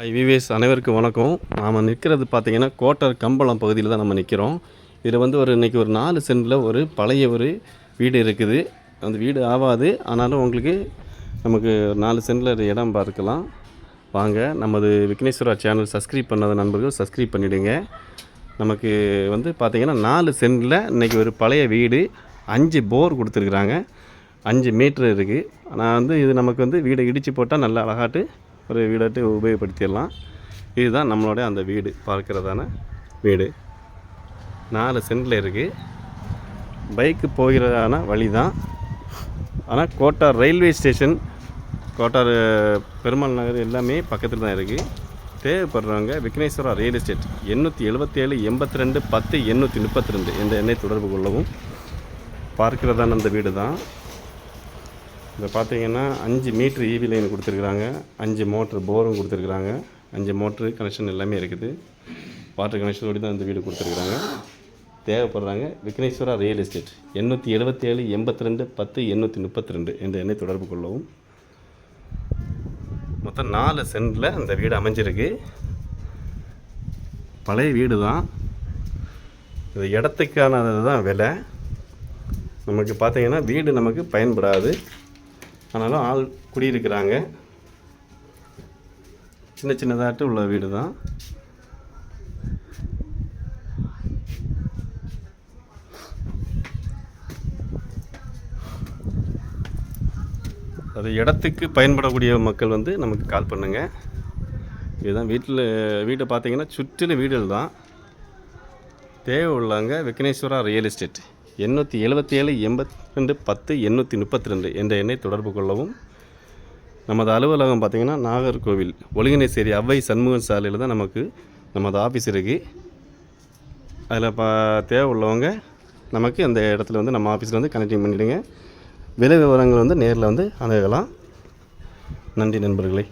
Wives அனைவருக்கும் வணக்கம். நாம் நிற்கிறது பார்த்தீங்கன்னா கோட்டர் கம்பளம் பகுதியில் தான் நம்ம நிற்கிறோம் இதில் வந்து ஒரு இன்றைக்கி ஒரு நாலு சென்டில் ஒரு பழைய ஒரு வீடு இருக்குது. அந்த வீடு ஆகாது ஆனாலும் உங்களுக்கு நமக்கு நாலு சென்டில் ஒரு இடம் பார்க்கலாம். வாங்க நமது விக்னேஸ்வரா சேனல் சப்ஸ்கிரைப் பண்ணாத நண்பர்கள் சப்ஸ்கிரைப் பண்ணிவிடுங்க நமக்கு வந்து பார்த்திங்கன்னா நாலு சென்டில் இன்றைக்கி ஒரு பழைய வீடு அஞ்சு போர் கொடுத்துருக்குறாங்க. அஞ்சு மீட்ரு இருக்குது ஆனால் வந்து இது நமக்கு வந்து வீடை இடித்து போட்டால் நல்லா அழகாட்டு ஒரு வீடாட்டு உபயோகப்படுத்திடலாம். இதுதான் நம்மளோட அந்த வீடு பார்க்குறதான வீடு. நாலு சென்டில் இருக்குது பைக்கு போகிறதான வழி தான் ஆனால் கோட்டார் ரயில்வே ஸ்டேஷன் கோட்டார் பெருமாள் நகர் எல்லாமே பக்கத்தில் தான் இருக்குது தேவைப்படுறவங்க விக்னேஸ்வரா ரியல் எஸ்டேட் எண்ணூற்றி எழுபத்தேழு எண்பத்தி ரெண்டு பத்து எண்ணூற்றி முப்பத்தி ரெண்டு இந்த எண்ணை தொடர்பு கொள்ளவும். பார்க்கிறதான அந்த வீடு தான் இதை பார்த்தீங்கன்னா அஞ்சு மீட்ரு ஈவி லைன் கொடுத்துருக்குறாங்க அஞ்சு மோட்ரு போரும் கொடுத்துருக்குறாங்க அஞ்சு மோட்ரு கனெக்ஷன் எல்லாமே இருக்குது. வாட்டர் கனெக்ஷனோடு தான் இந்த வீடு கொடுத்துருக்குறாங்க. தேவைப்படுறாங்க விக்னேஸ்வரா ரியல் எஸ்டேட் எண்ணூற்றி எழுபத்தேழு எண்பத்தி ரெண்டு பத்து எண்ணூற்றி முப்பத்தி ரெண்டு என்ற எண்ணை தொடர்பு கொள்ளவும். மொத்தம் நாலு சென்டில் அந்த வீடு அமைஞ்சிருக்கு. பழைய வீடு தான் இது இடத்துக்கானது தான் விலை. நமக்கு பார்த்தீங்கன்னா வீடு நமக்கு பயன்படாது. ஆனாலும் ஆள் குடியிருக்கிறாங்க. சின்ன சின்னதாட்டு உள்ள வீடு தான் அது இடத்துக்கு பயன்படக்கூடிய மக்கள் வந்து நமக்கு கால் பண்ணுங்கள் இதுதான் வீட்டில் வீட்டை பார்த்தீங்கன்னா சுற்றிலும் வீடுகள் தான். தேவை உள்ளவங்க விக்னேஸ்வரா ரியல் எஸ்டேட் எண்ணூற்றி எழுபத்தேழு எண்பத்தி ரெண்டு பத்து எண்ணூற்றி முப்பத்தி ரெண்டு என்ற எண்ணை தொடர்பு கொள்ளவும். நமது அலுவலகம் பார்த்திங்கன்னா நாகர்கோவில் ஒழுங்கினேசேரி அவ்வை சண்முகன் சாலையில் தான் நமக்கு நமது ஆஃபீஸ் இருக்குது அதில் பா தேவை உள்ளவங்க நமக்கு அந்த இடத்துல வந்து நம்ம ஆஃபீஸில் வந்து கனெக்டிங் பண்ணிவிடுங்க விலை விவரங்கள் வந்து நேரில் வந்து அணுகலாம். நன்றி நண்பர்களே.